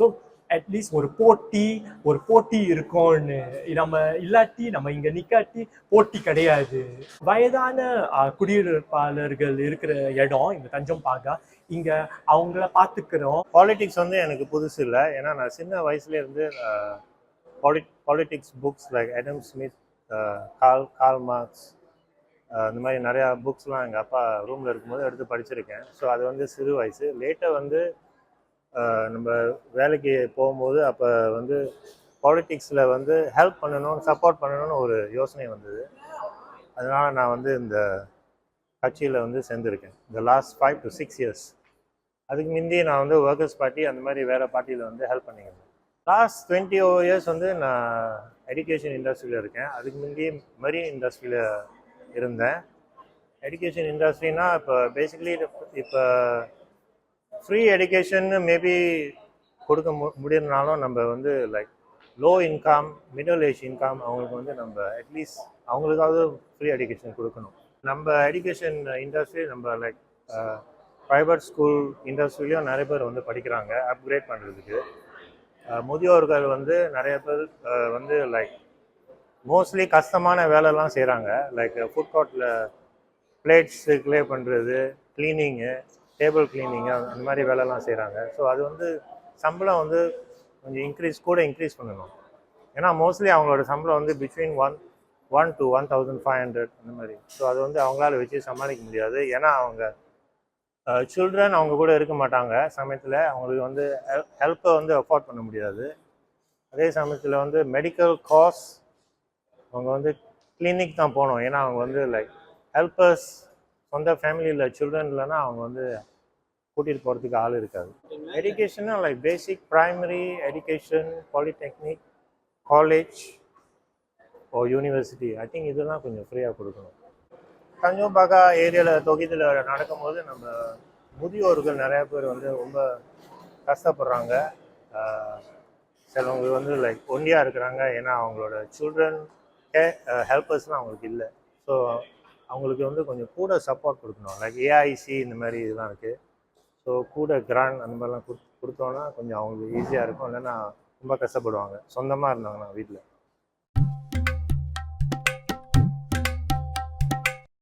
So at least ஒரு போட்டி ஒரு போட்டி இருக்கும்னு. நம்ம இல்லாட்டி நம்ம இங்க நிக்காட்டி போட்டி கிடையாது. வயதான குடியிருப்பாளர்கள் இருக்கிற இடம் இந்த தஞ்சம் பாகா இங்க அவங்கள பாத்துக்கிறோம். பாலிடிக்ஸ் வந்து எனக்கு புதுசு இல்லை. ஏன்னா நான் சின்ன வயசுல இருந்து politics books like Adam Smith Karl Karl Marx இந்த மாதிரி நிறையா புக்ஸ்லாம் எங்கள் அப்பா ரூமில் இருக்கும்போது எடுத்து படிச்சிருக்கேன். ஸோ அது வந்து சிறு வயசு. லேட்டாக வந்து நம்ம வேலைக்கு போகும்போது அப்போ வந்து பாலிட்டிக்ஸில் வந்து ஹெல்ப் பண்ணணும் சப்போர்ட் பண்ணணும்னு ஒரு யோசனை வந்தது. அதனால் நான் வந்து இந்த கட்சியில் வந்து சேர்ந்துருக்கேன். இந்த last five to six years அதுக்கு முந்தி நான் வந்து ஒர்க்கர்ஸ் பார்ட்டி அந்த மாதிரி வேறு பார்ட்டியில் வந்து ஹெல்ப் பண்ணியிருந்தேன் லாஸ்ட் டுவெண்ட்டி ஓ இயர்ஸ் வந்து நான் எஜுகேஷன் இண்டஸ்ட்ரியில் இருக்கேன். அதுக்கு முந்தி மரீன் இண்டஸ்ட்ரியில் இருந்தேன். எஜுகேஷன் இண்டஸ்ட்ரினா இப்போ பேசிக்கலி இப்போ ஃப்ரீ எஜுகேஷன் மேபி கொடுக்க மு முடியலனாலும் நம்ம வந்து like low income middle age income அவங்களுக்கு வந்து நம்ம அட்லீஸ்ட் அவங்களுக்காவது ஃப்ரீ எஜுகேஷன் கொடுக்கணும். நம்ம எஜுகேஷன் இண்டஸ்ட்ரி நம்ம லைக் ப்ரைவேட் ஸ்கூல் இண்டஸ்ட்ரிலையும் நிறைய பேர் வந்து படிக்கிறாங்க அப்கிரேட் பண்ணுறதுக்கு முதியோர்கள் வந்து நிறைய பேர் வந்து லைக் மோஸ்ட்லி கஷ்டமான வேலைலாம் செய்கிறாங்க like food court plates clear பண்ணுறது க்ளீனிங்கு டேபிள் க்ளீனிங்கு அந்த மாதிரி வேலைலாம் செய்கிறாங்க ஸோ அது வந்து சம்பளம் வந்து கொஞ்சம் இன்க்ரீஸ் கூட இன்க்ரீஸ் பண்ணணும். ஏன்னா மோஸ்ட்லி அவங்களோட சம்பளம் வந்து between one one two one thousand five hundred அந்த மாதிரி. ஸோ அது வந்து அவங்களால வச்சு சமாளிக்க முடியாது. ஏன்னா அவங்க சில்ட்ரன் அவங்க கூட இருக்க மாட்டாங்க. சமயத்தில் அவங்களுக்கு வந்து ஹெல்ப்பை வந்து அஃபோர்ட் பண்ண முடியாது. அதே சமயத்தில் வந்து மெடிக்கல் காஸ் அவங்க வந்து கிளினிக் தான் போகணும். ஏன்னா அவங்க வந்து லைக் ஹெல்ப்பர்ஸ் சொந்த ஃபேமிலியில் சில்ட்ரன் இல்லைன்னா அவங்க வந்து கூட்டிகிட்டு போகிறதுக்கு ஆள் இருக்காது. எஜுகேஷனா like basic primary education polytechnic college or university I think இதெல்லாம் கொஞ்சம் ஃப்ரீயாக கொடுக்கணும். தஞ்சோபாகா ஏரியாவில் தொகுதியில் நடக்கும்போது நம்ம முதியோர்கள் நிறைய பேர் வந்து ரொம்ப கஷ்டப்படுறாங்க. சிலவங்க வந்து லைக் ஒண்டியாக இருக்கிறாங்க. ஏன்னா அவங்களோட சில்ட்ரன் ஹெல்ப்பர்ஸ்லாம் அவங்களுக்கு இல்லை. ஸோ அவங்களுக்கு வந்து கொஞ்சம் கூட சப்போர்ட் கொடுக்கணும். லைக் ஏஐசி இந்த மாதிரி இதெல்லாம் இருக்குது ஸோ கூட கிராண்ட் அந்த மாதிரிலாம் கொடுத்து கொடுத்தோன்னா கொஞ்சம் அவங்களுக்கு ஈஸியாக இருக்கும். இல்லைன்னா ரொம்ப கஷ்டப்படுவாங்க. சொந்தமாக இருந்தாங்கன்னா வீட்டில்